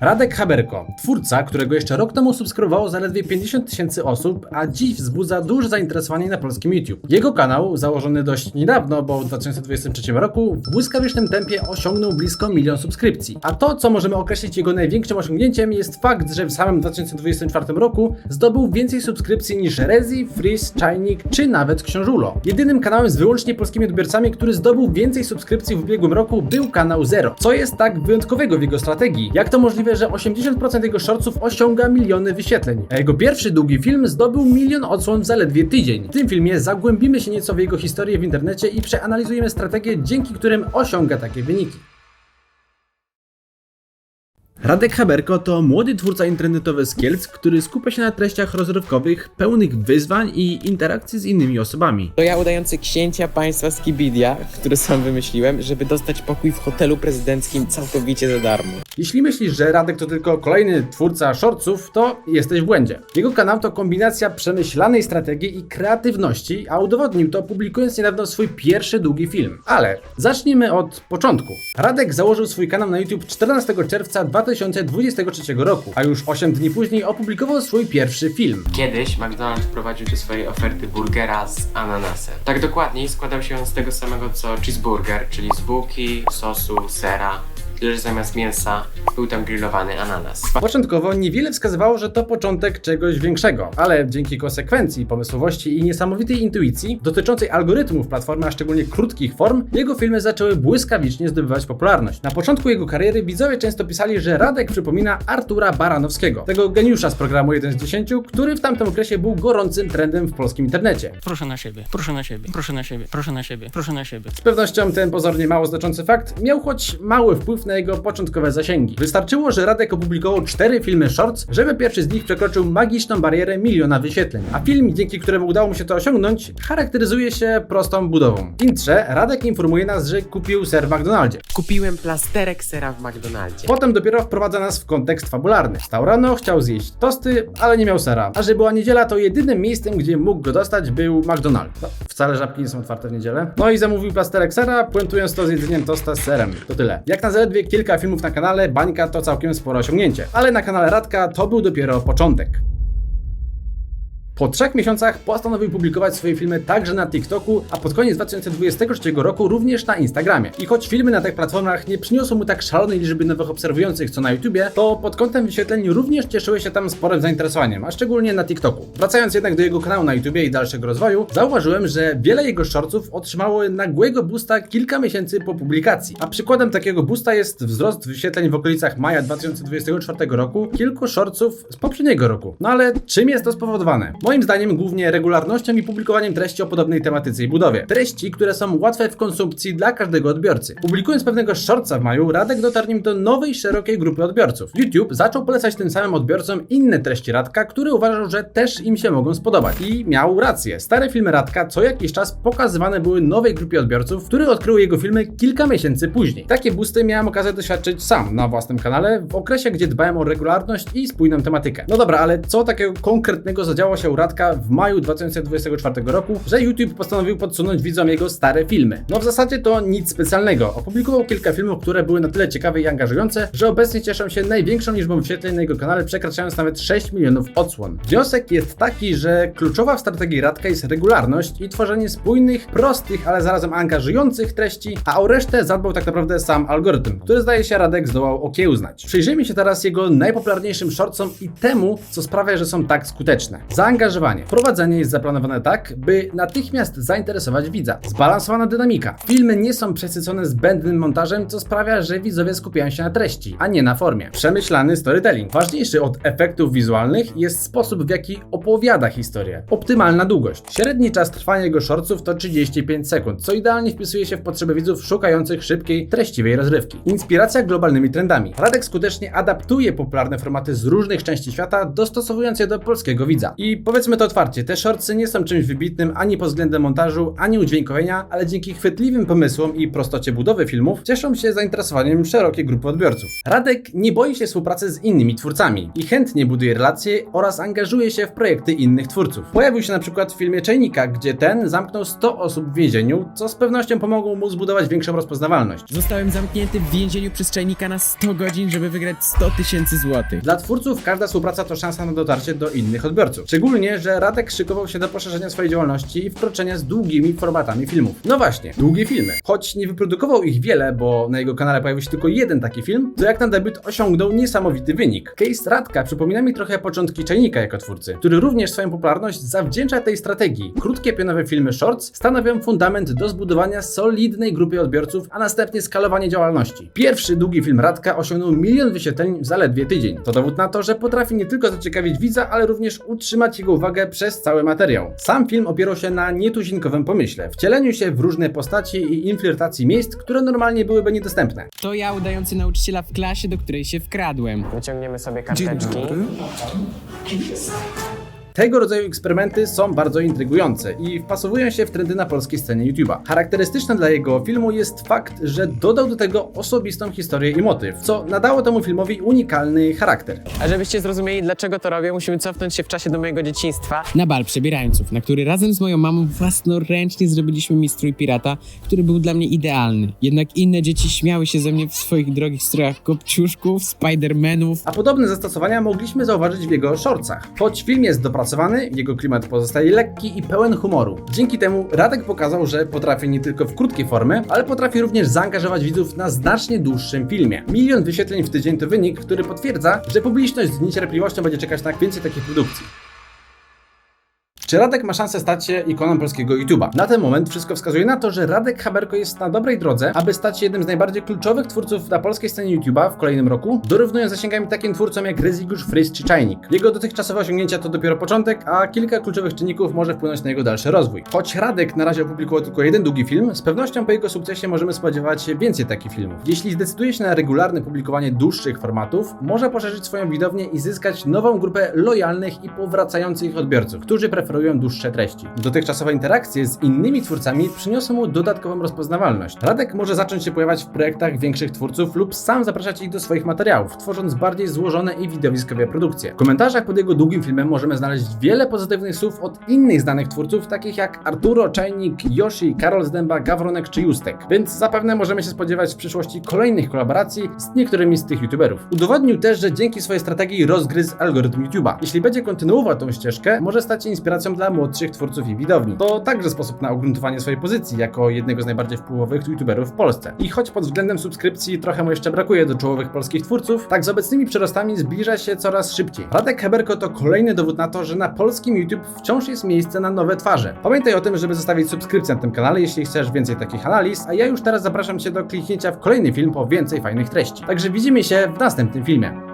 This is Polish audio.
Radek Haberko, twórca, którego jeszcze rok temu subskrybowało zaledwie 50 tysięcy osób, a dziś wzbudza duże zainteresowanie na polskim YouTube. Jego kanał, założony dość niedawno, bo w 2023 roku, w błyskawicznym tempie osiągnął blisko milion subskrypcji. A to, co możemy określić jego największym osiągnięciem, jest fakt, że w samym 2024 roku zdobył więcej subskrypcji niż Rezi, Freeze, Czajnik czy nawet Książulo. Jedynym kanałem z wyłącznie polskimi odbiorcami, który zdobył więcej subskrypcji w ubiegłym roku był kanał Zero. Co jest tak wyjątkowego w jego strategii? Jak to możliwe, że 80% jego shortsów osiąga miliony wyświetleń? A jego pierwszy długi film zdobył milion odsłon w zaledwie tydzień. W tym filmie zagłębimy się nieco w jego historię w internecie i przeanalizujemy strategie, dzięki którym osiąga takie wyniki. Radek Haberko to młody twórca internetowy z Kielc, który skupia się na treściach rozrywkowych, pełnych wyzwań i interakcji z innymi osobami. To ja udający księcia państwa z Kibidia, który sam wymyśliłem, żeby dostać pokój w hotelu prezydenckim całkowicie za darmo. Jeśli myślisz, że Radek to tylko kolejny twórca shortsów, to jesteś w błędzie. Jego kanał to kombinacja przemyślanej strategii i kreatywności, a udowodnił to publikując niedawno swój pierwszy długi film. Ale zacznijmy od początku. Radek założył swój kanał na YouTube 14 czerwca 2023 roku, a już 8 dni później opublikował swój pierwszy film. Kiedyś McDonald's wprowadził do swojej oferty burgera z ananasem. Tak dokładniej składał się on z tego samego co cheeseburger, czyli z bułki, sosu, sera, że zamiast mięsa był tam grillowany ananas. Początkowo niewiele wskazywało, że to początek czegoś większego, ale dzięki konsekwencji, pomysłowości i niesamowitej intuicji dotyczącej algorytmów platformy, a szczególnie krótkich form, jego filmy zaczęły błyskawicznie zdobywać popularność. Na początku jego kariery widzowie często pisali, że Radek przypomina Artura Baranowskiego, tego geniusza z programu 1 z 10, który w tamtym okresie był gorącym trendem w polskim internecie. Proszę na siebie, proszę na siebie, proszę na siebie, proszę na siebie, proszę na siebie. Z pewnością ten pozornie mało znaczący fakt miał choć mały wpływ na jego początkowe zasięgi. Wystarczyło, że Radek opublikował cztery filmy shorts, żeby pierwszy z nich przekroczył magiczną barierę miliona wyświetleń. A film, dzięki któremu udało mu się to osiągnąć, charakteryzuje się prostą budową. W intrze Radek informuje nas, że kupił ser w McDonaldzie. Kupiłem plasterek sera w McDonaldzie. Potem dopiero wprowadza nas w kontekst fabularny. Wstał rano, chciał zjeść tosty, ale nie miał sera. A że była niedziela, to jedynym miejscem, gdzie mógł go dostać, był McDonald's. No, wcale żabki nie są otwarte w niedzielę. No i zamówił plasterek sera, puentując to z jedzeniem tosta z serem. To tyle. Jak na zaledwie kilka filmów na kanale, bańka to całkiem spore osiągnięcie. Ale na kanale Radka to był dopiero początek. Po trzech miesiącach postanowił publikować swoje filmy także na TikToku, a pod koniec 2023 roku również na Instagramie. I choć filmy na tych platformach nie przyniosły mu tak szalonej liczby nowych obserwujących co na YouTubie, to pod kątem wyświetleń również cieszyły się tam sporym zainteresowaniem, a szczególnie na TikToku. Wracając jednak do jego kanału na YouTubie i dalszego rozwoju, zauważyłem, że wiele jego shortsów otrzymało nagłego boosta kilka miesięcy po publikacji. A przykładem takiego boosta jest wzrost wyświetleń w okolicach maja 2024 roku kilku shortsów z poprzedniego roku. No ale czym jest to spowodowane? Moim zdaniem głównie regularnością i publikowaniem treści o podobnej tematyce i budowie. Treści, które są łatwe w konsumpcji dla każdego odbiorcy. Publikując pewnego shortsa w maju, Radek dotarł nim do nowej, szerokiej grupy odbiorców. YouTube zaczął polecać tym samym odbiorcom inne treści Radka, które uważał, że też im się mogą spodobać. I miał rację. Stare filmy Radka co jakiś czas pokazywane były nowej grupie odbiorców, które odkryły jego filmy kilka miesięcy później. Takie boosty miałem okazję doświadczyć sam na własnym kanale, w okresie, gdzie dbałem o regularność i spójną tematykę. No dobra, ale co takiego konkretnego zadziało się Radka w maju 2024 roku, że YouTube postanowił podsunąć widzom jego stare filmy? No w zasadzie to nic specjalnego. Opublikował kilka filmów, które były na tyle ciekawe i angażujące, że obecnie cieszą się największą liczbą wyświetleń na jego kanale, przekraczając nawet 6 milionów odsłon. Wniosek jest taki, że kluczowa w strategii Radka jest regularność i tworzenie spójnych, prostych, ale zarazem angażujących treści, a o resztę zadbał tak naprawdę sam algorytm, który zdaje się Radek zdołał okiełznać. Przyjrzyjmy się teraz jego najpopularniejszym shortsom i temu, co sprawia, że są tak skuteczne. Zaangażowanie. Prowadzenie jest zaplanowane tak, by natychmiast zainteresować widza. Zbalansowana dynamika. Filmy nie są przesycone zbędnym montażem, co sprawia, że widzowie skupiają się na treści, a nie na formie. Przemyślany storytelling. Ważniejszy od efektów wizualnych jest sposób, w jaki opowiada historię. Optymalna długość. Średni czas trwania jego shortsów to 35 sekund, co idealnie wpisuje się w potrzeby widzów szukających szybkiej, treściwej rozrywki. Inspiracja globalnymi trendami. Radek skutecznie adaptuje popularne formaty z różnych części świata, dostosowując je do polskiego widza. I Powiedzmy to otwarcie, te shortsy nie są czymś wybitnym ani pod względem montażu, ani udźwiękowienia, ale dzięki chwytliwym pomysłom i prostocie budowy filmów cieszą się zainteresowaniem szerokiej grupy odbiorców. Radek nie boi się współpracy z innymi twórcami i chętnie buduje relacje oraz angażuje się w projekty innych twórców. Pojawił się na przykład w filmie Czajnika, gdzie ten zamknął 100 osób w więzieniu, co z pewnością pomogło mu zbudować większą rozpoznawalność. Zostałem zamknięty w więzieniu przez czajnika na 100 godzin, żeby wygrać 100 tysięcy złotych. Dla twórców każda współpraca to szansa na dotarcie do innych odbiorców. Szczególnie, że Radek szykował się do poszerzenia swojej działalności i wkroczenia z długimi formatami filmów. No właśnie, długie filmy. Choć nie wyprodukował ich wiele, bo na jego kanale pojawił się tylko jeden taki film, to jak na debiut osiągnął niesamowity wynik. Case Radka przypomina mi trochę początki Czajnika jako twórcy, który również swoją popularność zawdzięcza tej strategii. Krótkie pionowe filmy shorts stanowią fundament do zbudowania solidnej grupy odbiorców, a następnie skalowanie działalności. Pierwszy długi film Radka osiągnął milion wyświetleń w zaledwie tydzień. To dowód na to, że potrafi nie tylko zaciekawić widza, ale również utrzymać jego uwagę przez cały materiał. Sam film opierał się na nietuzinkowym pomyśle, wcieleniu się w różne postaci i infiltracji miejsc, które normalnie byłyby niedostępne. To ja udający nauczyciela w klasie, do której się wkradłem. Wyciągniemy sobie karteczki. Tego rodzaju eksperymenty są bardzo intrygujące i wpasowują się w trendy na polskiej scenie YouTube'a. Charakterystyczne dla jego filmu jest fakt, że dodał do tego osobistą historię i motyw, co nadało temu filmowi unikalny charakter. A żebyście zrozumieli, dlaczego to robię, musimy cofnąć się w czasie do mojego dzieciństwa. Na bal przebierańców, na który razem z moją mamą własnoręcznie zrobiliśmy mi strój pirata, który był dla mnie idealny. Jednak inne dzieci śmiały się ze mnie w swoich drogich strojach kopciuszków, spidermanów. A podobne zastosowania mogliśmy zauważyć w jego shortsach. Choć film jest dopracowany, jego klimat pozostaje lekki i pełen humoru. Dzięki temu Radek pokazał, że potrafi nie tylko w krótkiej formy, ale potrafi również zaangażować widzów na znacznie dłuższym filmie. Milion wyświetleń w tydzień to wynik, który potwierdza, że publiczność z niecierpliwością będzie czekać na więcej takich produkcji. Czy Radek ma szansę stać się ikoną polskiego YouTube'a? Na ten moment wszystko wskazuje na to, że Radek Haberko jest na dobrej drodze, aby stać się jednym z najbardziej kluczowych twórców na polskiej scenie YouTube'a w kolejnym roku, dorównując zasięgami takim twórcom jak Rezigusz, Fryz czy Czajnik. Jego dotychczasowe osiągnięcia to dopiero początek, a kilka kluczowych czynników może wpłynąć na jego dalszy rozwój. Choć Radek na razie opublikował tylko jeden długi film, z pewnością po jego sukcesie możemy spodziewać się więcej takich filmów. Jeśli zdecyduje się na regularne publikowanie dłuższych formatów, może poszerzyć swoją widownię i zyskać nową grupę lojalnych i powracających odbiorców, którzy preferują dłuższe treści. Dotychczasowe interakcje z innymi twórcami przyniosą mu dodatkową rozpoznawalność. Radek może zacząć się pojawiać w projektach większych twórców lub sam zapraszać ich do swoich materiałów, tworząc bardziej złożone i widowiskowe produkcje. W komentarzach pod jego długim filmem możemy znaleźć wiele pozytywnych słów od innych znanych twórców, takich jak Arturo, Czajnik, Yoshi, Karol Zdęba, Gawronek czy Justek, więc zapewne możemy się spodziewać w przyszłości kolejnych kolaboracji z niektórymi z tych youtuberów. Udowodnił też, że dzięki swojej strategii rozgryzł algorytm YouTube'a. Jeśli będzie kontynuował tą ścieżkę, może stać się inspiracją dla młodszych twórców i widowni. To także sposób na ugruntowanie swojej pozycji jako jednego z najbardziej wpływowych youtuberów w Polsce. I choć pod względem subskrypcji trochę mu jeszcze brakuje do czołowych polskich twórców, tak z obecnymi przyrostami zbliża się coraz szybciej. Radek Heberko to kolejny dowód na to, że na polskim YouTube wciąż jest miejsce na nowe twarze. Pamiętaj o tym, żeby zostawić subskrypcję na tym kanale, jeśli chcesz więcej takich analiz, a ja już teraz zapraszam Cię do kliknięcia w kolejny film po więcej fajnych treści. Także widzimy się w następnym filmie.